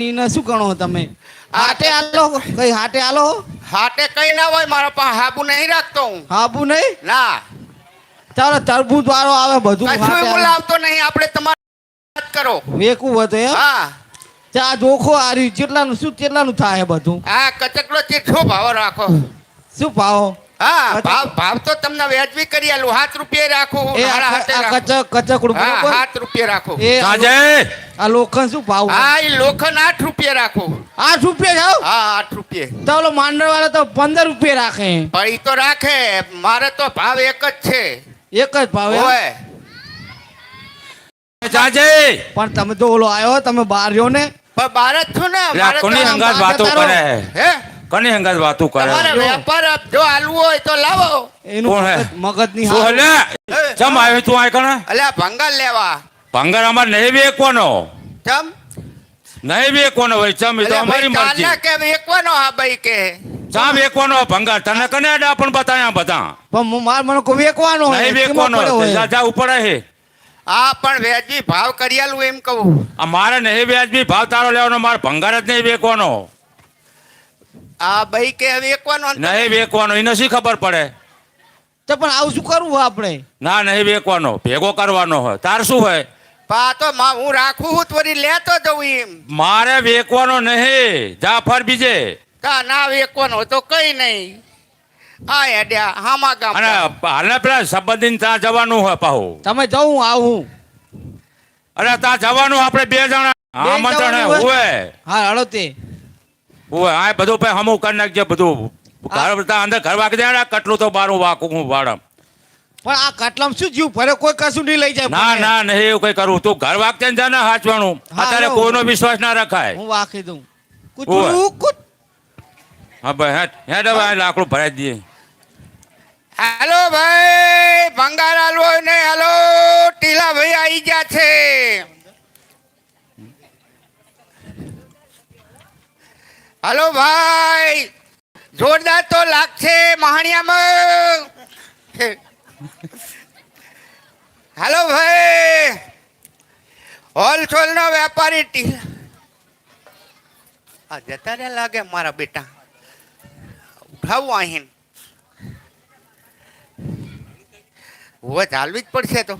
ને શું ગણો તમે? હાટે આલો કઈ હાટે આલો હાટે કઈ ના હોય મારા પાસે હાબુ નહીં રાખતો હું. હાબુ નહીં? ના. ચાલો તરબૂજ વાળો આવે બધું કશું હાટે લાવતો નહીં આપણે તમારી વાત કરો. વેકું એમ? હા. ચા જોખો આર્યું કેટલાનું શું કેટલાનું થાય બધું. આ કચકડો ચીઠો ભાવ રાખો. શું ભાવ? હા ભાવ ભાવ તો તમને વ્યાજબી કરી આલું. સાત રૂપિયા રાખું એ હાથે રાખું. કચક કચકડું હા રૂપિયા રાખો. એ આ લો- લોખંડ શું ભાવ હા એ લોખંડ આઠ રૂપિયા રાખો. આઠ રૂપિયા જાવ હા આઠ રૂપિયા. તો ઓલો માંડર વાળા તો પંદર રૂપિયા રાખે. પણ ઈ તો રાખે. મારે તો ભાવ એક જ છે. એક જ ભાવ હોય. પણ તમે તો ઓલો આવ્યો તમે બહાર રહ્યો ને. પણ બાર જ છો ને. કોની આમ વાતો કરે? હે? કોની હંગાત વાતો કરે? તમારે. વેપાર જો હાલવું હોય તો લાવો. એનું મગજની હાલ ચમ આવ્યો તું આ કણે? અલ્યા ભંગાર લેવા. ભંગાર અમાર નહીં વેકવાનો. ચમ? નહીં વેકવાનો હોય ચમ તો અમારી મરજી. કાલના કે વેકવાનો હા ભાઈ કે? ચા વેકવાનો ભંગાર? તને કને આડા પણ બતાયા બધા? પણ હું- માર મને કો વેકવાનો નહીં વેકવાનો. જા ઉપર હે. આ પણ વ્યાજબી ભાવ કરી આલું એમ કહું. આ મારે નહીં વ્યાજબી ભાવ તારો લેવાનો મારે ભંગાર જ નહીં વેકવાનો. આ ભાઈ કે વેકવાનો નહીં વેકવાનો એને શી ખબર પડે? તો પણ આવું શું કરવું આપણે? ના નહીં વેકવાનો ભેગો કરવાનો હોય. તાર શું હોય? પા તો માં હું રાખું હું ત્વરી લેતો જઉં એમ. મારે વેકવાનો નહીં જા ફર બીજે. કા ના વેકવાનો તો કઈ નહીં. આ હેડ્યા હામા ગામ અને હાલને પેલા સંબંધી ત્યાં જવાનું હોય પાહુ. તમે જવું આવું. અરે ત્યાં જવાનું આપણે બે જણા. બે આમંત્રણ હોય? હોય? હા હળો હોય આ બધું પછી હમું કરી નાખજે બધું. ઘર બધા અંદર ઘર વાગી જાય કટલું તો બારું વાકું હું વાળમ પણ આ કટલામ શું જીવ ભરે? કોઈ કશું નહીં લઈ જાય ના ના નહીં એવું કઈ કરવું તું ઘર વાગતે જા ને હાચવાનું. અત્યારે. કોઈનો વિશ્વાસ ના રખાય. હું વાકી દઉં. ઓય. હા ભાઈ હેઠ હેટ હવે આ લાકડું ભરાઈ દઈએ. હેલો ભાઈ ભંગાર હાલો ને હાલો. ટીલા ભાઈ આવી ગયા છે. હાલો ભાઈ. જોરદાર તો લાગશે મહાણિયામાં. હાલો ભાઈ. હોલસેલ નો વેપારી ટી આ જતા રહ્યા લાગે મારા બેટા. ઉઠાવું અહીં. હવે, ચાલવી જ પડશે તો.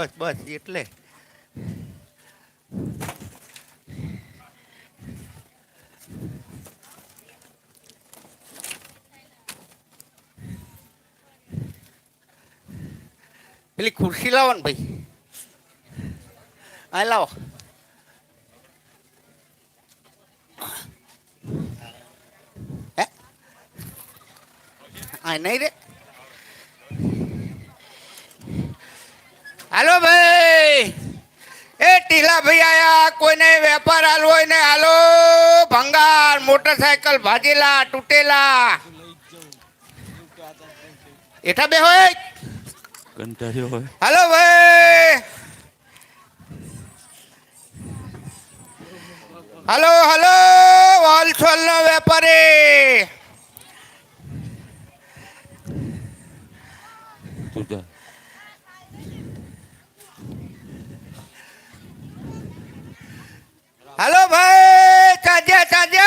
બસ બસ એટલે. પેલી ખુરશી લાવો ને ભાઈ. આ લાવો. આ નહીં રે? હાલો ભાઈ. એ ટીલા ભાઈ આયા કોઈને વેપાર હાલવો હોય ને હાલો. ભંગાર મોટરસાયકલ ભાજેલા તૂટેલા. એઠા બે હોય? કંટાળ્યો હોય. હાલો ભાઈ. હાલો હાલો હોલસેલ નો વેપારી. તું હાલો ભાઈ ચાજે ચાજે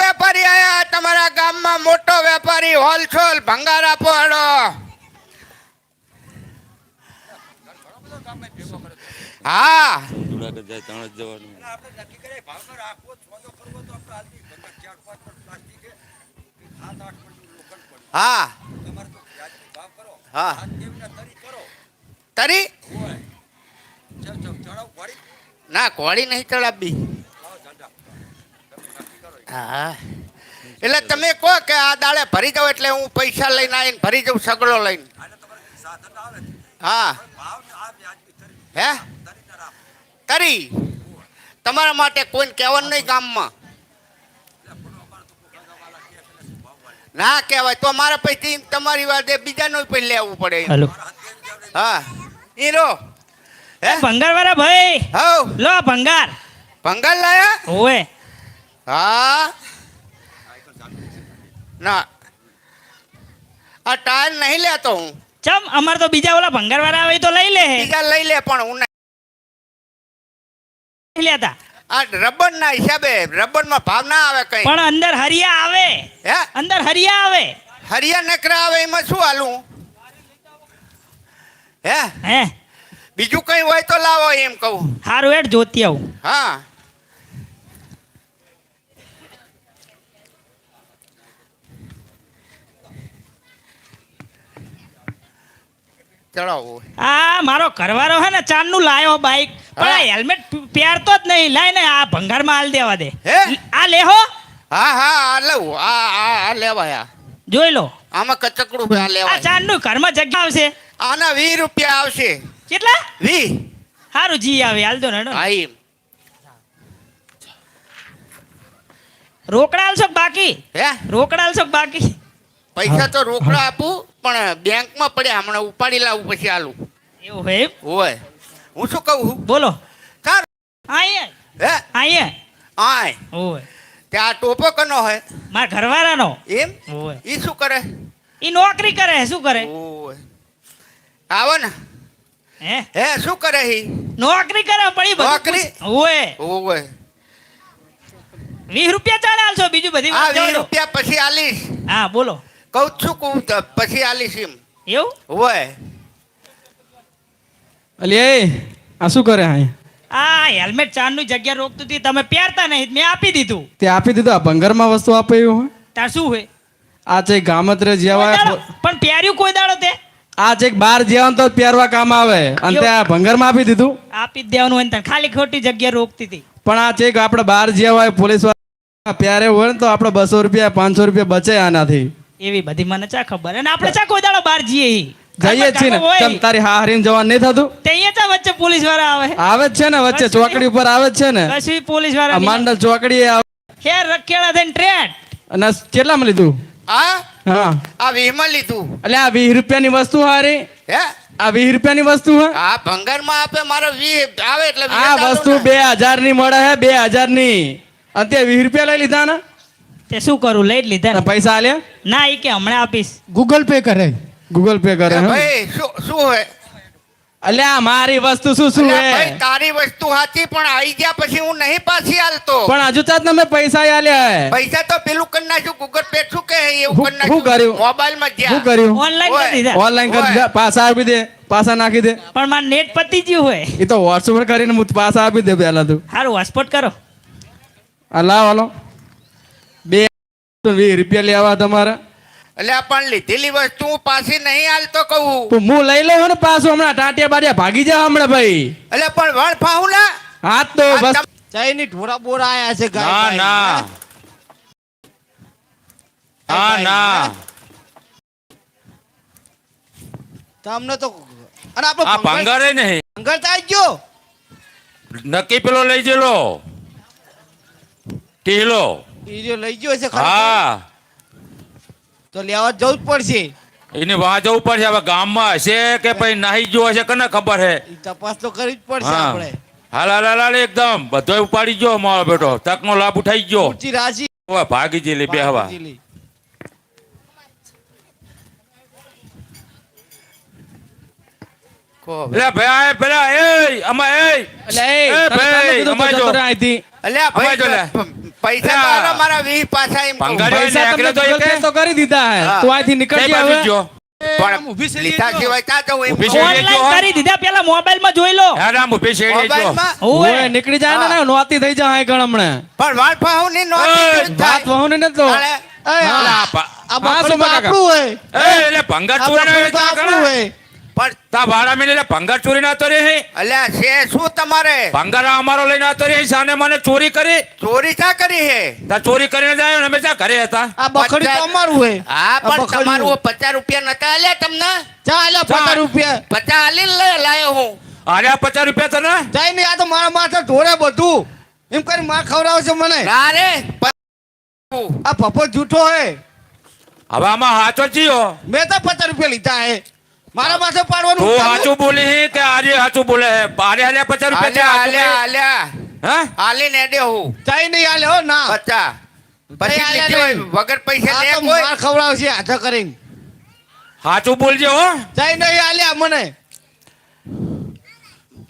વેપારી આયા. તમારા ગામમાં મોટો વેપારી હોલસેલ ભંગાર આપો હાલો હા. હા. હા તરી? ના કોળી નહીં ચડાવી હા. એટલે તમે કહો કે આ દાડે ભરી જાવ એટલે હું પૈસા લઈને આવીને ભરી જાઉં સગડો લઈને. હા. હે? તરી તમારા માટે કોઈને કહેવાનું નહીં ગામમાં. ના કહેવાય તો મારા પછી તમારી વાદે બીજાનો પણ લેવું પડે હા. હીરો હે? ભંગાર વાળા ભાઈ. હવ લો ભંગાર. ભંગાર લાયા? ઓએ હા. ના. આ ટાયર નહીં લેતો હું. ચમ અમાર તો બીજા ઓલા ભંગારવાળા આવે તો લઈ લે બીજા લઈ લે પણ હું. નહીં. લેતા. આ રબર ના હિસાબે રબરમાં ભાવ ના આવે કઈ. પણ અંદર હરિયા આવે. હે? અંદર હરિયા આવે. હરિયા નકરા આવે એમાં શું હાલું? હે? હે? બીજું કઈ હોય તો લાવો એમ કહું. હારું એટ જોતી આવું. હા. ચડાવો. આ મારો ઘરવાળો હે ને ચાંદનું લાયો બાઈક. પણ આ હેલ્મેટ પહેરતો જ નહીં. લાય ને આ ભંગારમાં હાલ દેવા દે. હે? આ લેહો હા. હા આ લઉં. આ આ આ લેવાયા જોઈ લો. આમાં કચકડું આ આ લેવાય. ચાંદનું ઘરમાં જગ્યા આવશે. આના વીસ રૂપિયા આવશે. કેટલા? વી. સારું જી આવે હાલ દો ને. હા એમ રોકડા આલશો કે બાકી? હે? રોકડા આલશો કે બાકી? પૈસા તો રોકડા આપું પણ બેંકમાં પડ્યા હમણાં ઉપાડી લાવું પછી આલું. એવું હોય હોય. હું શું કહું? બોલો. ચાલ આયે હે? અહીંયા આય. ઓય ત્યાં ટોપો કનો હોય? મારા ઘરવાળાનો. એમ? હોય. ઈ શું કરે? ઈ નોકરી કરે શું કરે? ઓય આવો ને. હે? હે શું કરે હી? નોકરી કરે પડી નોકરી? ઓય ઓય વીસ રૂપિયા ચાલે આલશો બીજું બધી આ વાત વીસ જવા દો. રૂપિયા પછી આલીશ. હા બોલો. કહું છું કહું પછી આલીશ એમ. એવું? હોય અલી આ શું કરે હા આ હેલ્મેટ ચાંદનું જગ્યા રોકતું હતી તમે પહેરતા નહીં મેં આપી દીધું. તે આપી દીધું આ ભંગરમાં વસ્તુ આપે એવું હોય? તાર શું હોય? આ તે ગામત્રે જેવા પણ પહેર્યું કોઈ દાડો તે? આ ચેક બાર જેવાનું તો પહેરવા કામ આવે. અને ત્યાં ભંગારમાં આપી દીધું. આપી જ દેવાનું હોય ને ખાલી ખોટી જગ્યા રોકતી હતી. પણ આ છે આપણે બાર જ્યાં હોય પોલીસવાળા પહેરે હોય ને તો આપણે બસો રૂપિયા પાંચસો રૂપિયા બચે આનાથી. એવી બધી મને ચા ખબર અને આપણે ચા કોઈ દાડો બાર જઈએ. જઈએ છીએ ને. તમ તારી હા હરીને જવાનું નહીં થતું? તે અહીંયા ચા વચ્ચે પોલીસવાળા આવે. આવે જ છે ને વચ્ચે ચોકડી ઉપર આવે જ છે ને. પછી પોલીસવાળા માંડલ ચોકડી આવે. હેર રખેડા થઈને ટ્રેન. અને કેટલામાં લીધું? આ હા. આ વીસમાં લીધું. એટલે આ વીસ રૂપિયાની વસ્તુ હારી હે? આ વીસ રૂપિયાની વસ્તુ હે. આ ભંગારમાં આપે મારો વીસ આવે એટલે આ વસ્તુ બે હજારની મળે હે બે હજારની અને તે વીસ રૂપિયા લઈ લીધા ને? તે શું કરું? લઈ જ લીધા ને. પૈસા આલ્યા? ના એ કે હમણાં આપીશ. ગૂગલ પે કરે. ગૂગલ પે કરે ભાઈ શું શું હે અલ્યા મારી વસ્તુ શું શું હે? તારી વસ્તુ સાચી પણ આવી ગયા પછી હું નહીં પાછી આલતો પણ હજુ તો તમે પૈસા આલ્યા હે. પૈસા તો પેલું કરી નાખ્યું ગૂગલ પે શું કે એવું હું- નાખ્યું હું કર્યું? મોબાઈલમાં શું કર્યું? ઓનલાઈન કરી દીધા? ઓનલાઈન કરી. દીધા? પાસા આપી દે પાસા નાખી દે. પણ મારે નેટ પતી ગયું હોય. એ તો વોટ્સએપ પર કરીને હું પાસા આપી દે પેલા તું. હારું હોટસ્પોટ કરો. અલા વાલો બે વીસ રૂપિયા લેવા તમારે. એટલે પણ લીધેલી વસ્તુ હું પાછી નહીં આલતો કહું. તો હું લઈ લઉં ને પાછું હમણાં ટાટિયા બાટિયા ભાગી જાવ હમણાં ભાઈ. એટલે પણ વણ ફાહું ના હા તો બસ. ચાઈની ઢોરા બોરા આયા છે ના ના. ના ના. તમને તો અને આપણો આ ભંગારે નહીં. ભંગર થાય ગયો. નક્કી પેલો લઈ જેલો. ટીલો. ઈ જો લઈ ગયો છે. હા. તો લેવા જવું જ પડશે. એની વાં જવું પડશે. હવે ગામમાં હશે કે પછી નાહી ગયો હશે કને ખબર હે? તપાસ તો કરવી જ પડશે આપણે. હાલ હાલ હાલ એકદમ. બધો ઉપાડી ગયો મારો બેટો તકનો લાભ ઉઠાઈ ગયો. ભાગી જેલી બે હવા. ભાઈ પેલા એ અમા એ ભાઈ, જો. અલ્યા ભાઈ પૈસા મારા પાછા એમ પૈસા નીકળે ગૂગલ પે તો કરી દીધા હે. તું લીધા સિવાય. ઓનલાઈન કરી દીધા પેલા મોબાઈલમાં જોઈ લો. હા રામ ઊભી જો. ઓય. નીકળી જાય ને નોતી થઈ જાય ગણ હમણાં. પણ ની વાત? વહુ ને તો. આ. આપણું હોય. એ એટલે ના આપણું હોય. પણ તા ભાડા મેં ભંગાર ચોરી ના તો રે હે. અલ્યા છે શું તમારે? ભંગાર અમારો લઈને આવતો રે સાને મને ચોરી કરી. ચોરી ક્યાં કરી હે? તા ચોરી કરીને જાય ને અમે ત્યાં ઘરે હતા? આ બકરી તો અમારું હે. હા આ પણ. તમારું પચાસ રૂપિયા નતા આલ્યા તમને? ચા લે પચાસ રૂપિયા. પચાસ હાલી લઈ લાયો હું. અરે આ પચાસ રૂપિયા તને? જાય ને આ તો મારા માથે ઢોરે બધું. એમ કરી માર ખવડાવશે મને. અરે આ પપ્પો જૂઠો હે. હવે આમાં હાચો જીઓ મેં તો પચાસ રૂપિયા લીધા હે. મારા પાસે પાડવાનું તું સાચું બોલે હે કે આજે સાચું બોલે? હે બારે હાલે પચાસ રૂપિયા આલ્યા છે, આલ્યા હાચું આલ્યા હે? આલીને દે હું. ચાઈ નહીં આલે હો ના. પચાસ પછી નહીં. વગર પૈસા લે કોઈ માર ખવડાવશે હાથે કરીને. સાચું બોલજે હો. જઈ નહીં આલ્યા મને.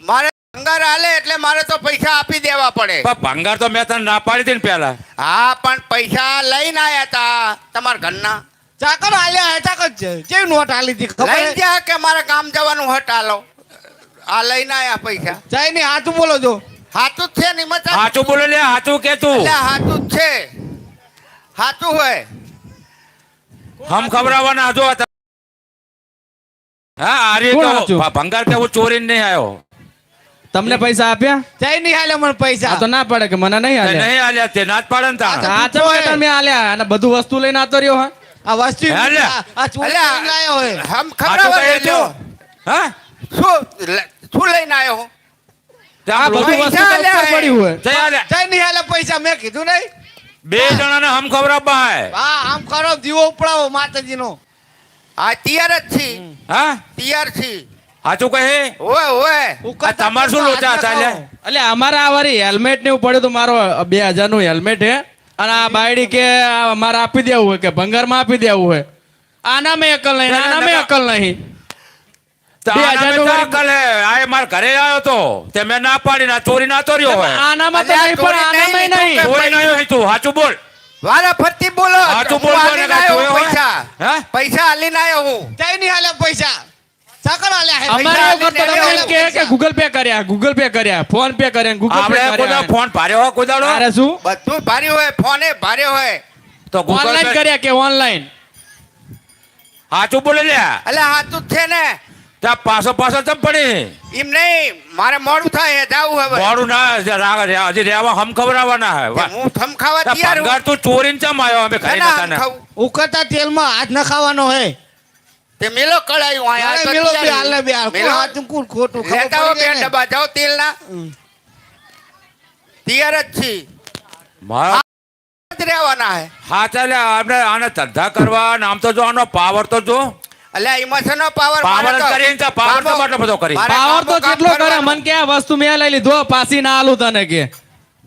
મારે ભંગાર હાલે એટલે મારે તો પૈસા આપી દેવા પડે. પણ ભંગાર તો મેં તને ના પાડી હતી ને પેલા હા પણ પૈસા લઈને આયા તા તમારા ઘરના. ચાકર આલ્યા હે ચાકર છે જે નોટ આલી હતી ખબર લઈને હે? કે મારે કામ જવાનું હટ હાલો. આ લઈને આયા પૈસા. જાય ને હાથું બોલો જો. હાથું છે ને મચા સાચું બોલો લે સાચું કે તું? એટલે હાથું છે. હાથું હોય. હમ ખબરાવાના જો હતા. હા આરે તો ભંગાર કે હું ચોરીને નહીં આવ્યો તમને પૈસા આપ્યા? જઈ નહીં આલ્યા મને પૈસા. આ તો ના પડે કે મને નહીં તે નહીં આલ્યા તે ના જ પાડે ને. આ ચમ તમે આલ્યા અને બધું વસ્તુ લઈને આતો રહ્યો હા? આ વસ્તુ આ- ચોરી કરીને લાયો હોય. હમ ખબર કહે તું? હા? શું શું લઈને આવ્યો આ બધું વસ્તુ તો આલ્યા ઉપર હે. પડ્યું હોય. જઈ નહીં આલ્યા પૈસા મેં કીધું નહીં. બે જણાને હમ ખબર હે. હા આમ કરો દીવો ઉપડાવો માતાજીનો. આ તૈયાર જ છી. હા? તૈયાર છે. સાચું કહે. ઓય ઓય. તમાર શું લોચા હતા એટલે અમારે આ વારી હેલ્મેટ ને એવું પડ્યું તો મારો બે હજારનું હેલ્મેટ હે. અને આ બાયડી કે મારે આપી દેવું હોય કે ભંગારમાં આપી દેવું હોય. આના મેં અકલ નહીં આના મેં અકલ નહીં. ઘરે આવ્યો તો. તે મેં ના પાડી ના ચોરી ના તો હોય. આનામાં તો નહીં પણ આનામાં નહીં, નહીં. ચોરી નહીં. તું? સાચું બોલ. વારા ફરતી બોલો. સાચું? પૈસા. હાલી ના આવ્યો હું. જઈ નહીં હાલે પૈસા. ચાકર આલ્યા હે અમારે પૈસા એવું કરતો આલીને તમે એમ કહે કે ગૂગલ પે કર્યા ગૂગલ પે કર્યા ફોન પે કર્યા ગૂગલ પે આપણે કોઈ ફોન ભાર્યો હોય કોઈ અરે શું? બધું ભારે હોય ફોને ભારે હોય. તો ઓનલાઈન કર્યા કે ઓનલાઈન સાચું બોલે લ્યા એટલે હાથું જ છે ને. ત્યાં પાછો પાછો ચમ પડી? એમ નહીં મારે મોડું થાય જાવું હવે. મોડું ના હજી રેવા હમ ખવડાવવાના હે. હું થમ ખાવા ત્યાં તૈયાર ભંગાર તું ચોરીને ચમ આવ્યો અમે ખાઈ ના, આમ ઉકળતા તેલમાં હાથ ખાવાનો હે. તે મેલો કળાયું આયા તો મેલો બે તૈયાર. બે મેલો. હાચું, કોણ ખોટું ખબર લેતા આવો બે ડબ્બા જાઓ તેલના. હમ. તૈયાર જ છી. મારા રહેવાના હે. હા ચાલે આપણે આને ધંધા કરવા ને આમ તો જો આનો પાવર તો જો. એટલે ઇમોશનનો પાવર Power કરીને તો power તો બધો કરી. પાવર તો કેટલો કરે મને કે આ વસ્તુ મેં લઈ લીધો? પાછી ના આલું તને કે.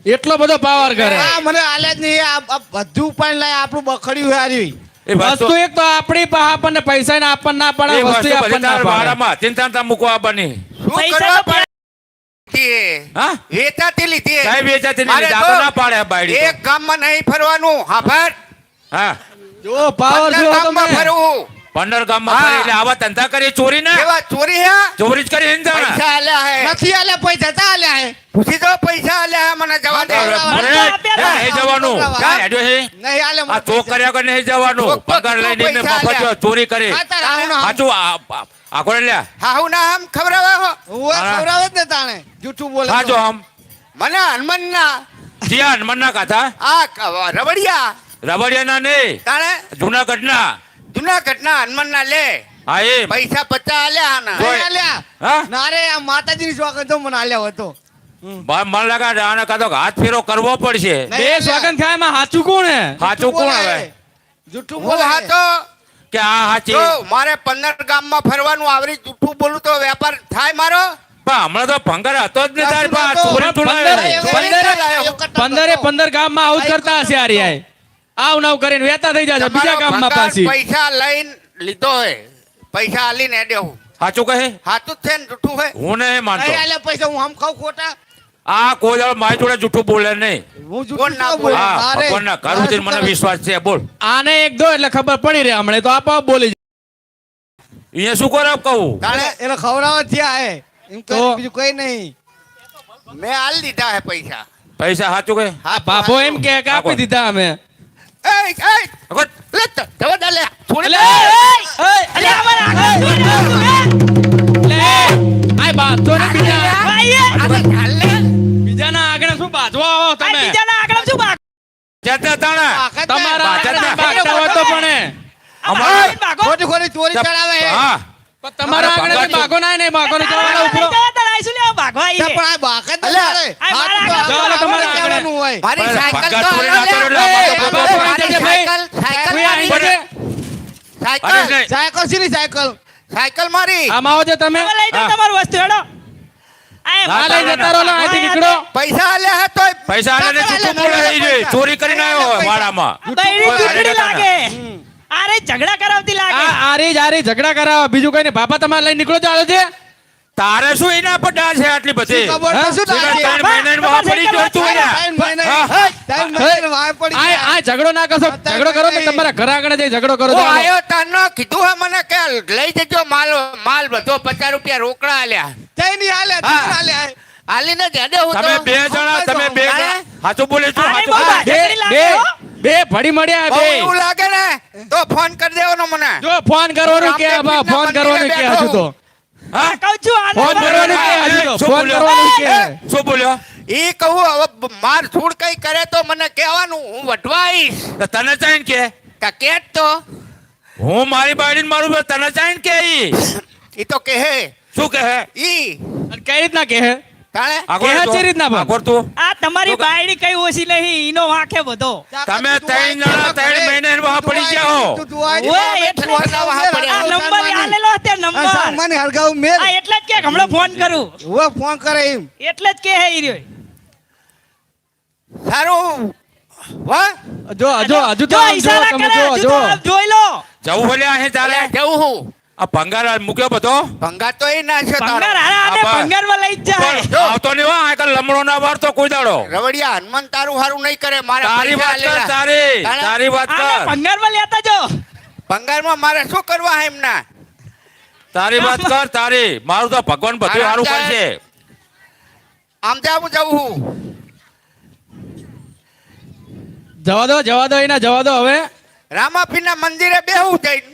એટલો બધો પાવર કરે. આ મને આલ્યા જ નહીં. આ- બધું પણ લાય આપણું બખડ્યું હારી એ વસ્તુ એક તો આપણી પાસે આપણને પૈસા ને આપણને ના પડે વસ્તુ આપણને બધી ના પડે. વાડામાં ચિંતા ના મૂકવા બની શું પૈસા તો પડે હા? વેચાતી લીધી. સાહેબ વેચાતી લીધી. આ ના પાડે બાયડી એક ગામમાં નહીં ફરવાનું. હા ફર હા. જો પાવર જો તમે ફરવું પંદર ગામમાં હા. એટલે આવા ધંધા કરી ચોરી ને એવા ચોરી હે? ચોરી જ કરી પૈસા આલ્યા હે. નથી આલ્યા પૈસા તા આલ્યા હે. પૂછી દો પૈસા આલ્યા મને જવા દે. નહીં જવાનું. આ ચોક કર્યા વગર નહીં જવાનું. પગાર લઈને મફત ચોરી કરી. આ તારા આવું ના સાચું આ- આ- આખો ને લ્યા? હા હું ના આમ ખવડાવે હો. હા. જ ને તાણે. જૂઠું બોલે સાચો તો. આમ. મને હનુમાન ના કાતા કાથા આ ક- રબડિયા. રબડિયાના નહીં. તાણે? જુનાગઢના. જુનાગઢ ના હનુમાન ના લે. હા એ. પૈસા પચાસ આલ્યા આના. આલ્યા. હા? ના રે આ માતાજીની શોખ હતો મને આલ્યા હતો મને લાગે આને કાં તો હાથ ફેરો કરવો પડશે. બે. સ્વાગન ખાય એમાં સાચું કોણ હે? હાચું કોણ હવે? જૂઠું બોલ હાચો? હા તો કે આ હાચી. મારે પંદર ગામમાં ફરવાનું આવરી જૂઠું બોલું તો વેપાર થાય મારો? પણ હમણાં તો ભંગર હતો જ નહીં તારી પાસે. પંદર- પંદરે- ગામમાં આવું કરતા હશે આર્યાએ આવ નવ કરીને વેતા થઈ જશે બીજા ગામમાં પાછી. પૈસા લઈને લીધો હે પૈસા આલીને હેડે સાચું કહે? સાચું છે ને જૂઠું હે હું નહીં માનતો. નહીં પૈસા હું આમ ખાવ ખોટા? આ કોઈ દાડો મારી જોડે જૂઠું બોલે નહીં. હું જૂઠું ના બોલે? ભગવાન મને વિશ્વાસ છે બોલ. આને એક દો એટલે ખબર પડી રહે હમણાં તો આપોઆપ બોલી અહીંયા શું કરે કહું? તારે એટલે એને ખવડાવવા થયા હે. એમ તો- બીજું કઈ નહીં. મેં આલ દીધા હે પૈસા. પૈસા સાચું કે હા બાપો એમ કે કે આપી દીધા અમે. આય ને બીજા. બીજાના આગળ શું બાંધવા આવો તમે? બીજાના આગળ શું ભાગ જતા તાણા. તમારા આગળ બાંધો હોય તો પણ અમારે- ભાગો, ભાગો. ખોટી ખોટી ચોરી ચડાવે. હા. પણ તમારા આગળ બાગો ના નહીં બાગો ને ઉપરો. ભાગવા આઈ પણ આ બાકાત અલ્યા, તમારા. કહેવાનું હોય. મારી સાયકલ તો ના. Cycle cycle. અરે સાયકલ. સાયકલ? સાયકલ મારી. આમાં આવો તમે? લઈ જાઓ તમારું વસ્તુ હેડો. ના, ના, પૈસા આલ્યા પૈસા ને. ચોરી કરીને આવ્યો વાડામાં. લાગે. અરે ઝઘડા કરાવતી લાગે. અરે આરી જ આરી ઝઘડા કરાવ બીજું કઈ નહીં. બાપા તમારે લઈ નીકળો ચાલો છે તારે શું એના પર ડાળ છે આટલી બધી? આ ઝઘડો ના કરશો. ઝઘડો કરો ને તમારા ઘર આગળ જઈ ઝઘડો કરો. આયો તારનો કીધું હે મને કે લઈ જજો માલ માલ બધો પચાસ રૂપિયા રોકડા આલ્યા. જઈ નહીં આલ્યા. તું હાલે. આલીને જાડે હું તમે બે જણા તમે બે હાચું સાચું બોલે છું? બોલે. બે બે હો. બે ભડી મળ્યા બે. એવું લાગે ને? તો ફોન કરી દેવાનો મને. જો ફોન કરવાનું કે બા, ફોન કરવાનું કે હાચું તો. હા? કહું છું ફોન કરવાનું કે? હજુ તો શું ફોન કરવાનું કે? શું બોલ્યો? ઈ કહું હવે માર છૂડ કઈ કરે તો મને કહેવાનું હું વઢવા આવીશ તો તને ચાઈન કે? કા કેટ તો? હું મારી બાયડીને મારું તને ચાઈન કે ઈ? ઈ તો કહે. શું કહે? ઈ. અને કઈ રીતના કે હે તાણે આગળ કે તું. છે રીતના પણ? આગળ તું. આ તમારી બાયડી કઈ ઓછી નહીં ઈનો વાંકે બધો. તમે ત્રણ જણા ત્રણ મહિને વાહ પડી ગયા નંબર આલેલો તે આ નંબર. સામાન્ય હળગાવ મે આ એટલે જ કે હમણાં ફોન કરું. હવે ફોન કરે એમ. એટલે જ કે હે ઈ રહ્યો. સારું વાહ જો જો હજુ તો જો જો તમે જો જો. જોઈ લો. જવું બોલ્યા અહીં ચાલે. જવું હું? આ ભંગાર મૂક્યો બધો? ભંગાર તો એ ના છે ભંગાર આને લઈ જાય. આવતો નહીં વા આ કાલ લમણો ના વાર તો કોઈ દાડો. રવડિયા હનુમાન તારું હારું નહીં કરે. મારે તારી વાત કર તારી. તારી વાત કર. ભંગારમાં લેતા જો. ભંગારમાં મારે શું કરવા હે એમના? તારી વાત કર તારી. મારું તો ભગવાન બધું સારું કરશે. આમ જાવું જવું હું. જવા દો જવા દો એના જવા દો હવે. રામાફીના મંદિરે બેહું જઈને.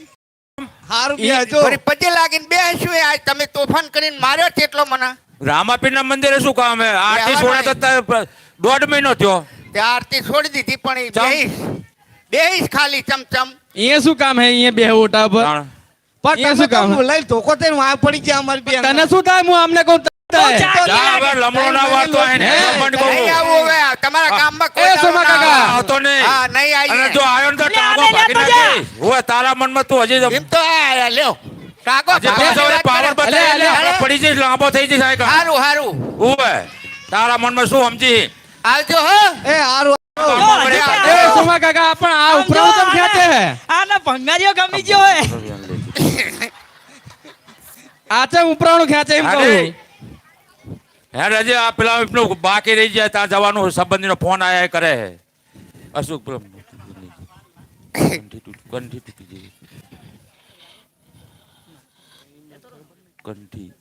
સારું બે. પછી પગે લાગીને બે શું આજ તમે તોફાન કરીને માર્યો છે એટલો મને. રામાપીરના મંદિરે શું કામ? હે આરતી છોડ્યા તો દોઢ મહિનો થયો. તે આરતી છોડી દીધી પણ એ. બેહીશ ખાલી ચમચમ. અહીંયા શું કામ હે? અહીંયા બે ઓટા પર પણ તમે શું કામ? તો કો ધોકો આ પડી ગયા અમાર બે તને શું થાય? હું અમને કહું તો તો તારા મનમાં તું હજી તો- એમ તો આ લ્યો. તો પડી જઈશ લાંબો થઈ જઈશ સારું હારું હારું. ઉવે. તારા મનમાં શું સમજી? આવજો હો. એ હારું એ. કાકા પણ આ આમ ઉપરા જો, હે? આને ભંગારીઓ ગમી ગયો હે. આ છે ઉપરાણું ખેંચે એમ કહું. હે રજે આ પેલા બાકી રહી જાય ત્યાં જવાનું સંબંધીનો ફોન આયા કરે હે. અશુક પેલો કંઠી તૂટી- કંઠી તૂટી ગઈ. કંઠી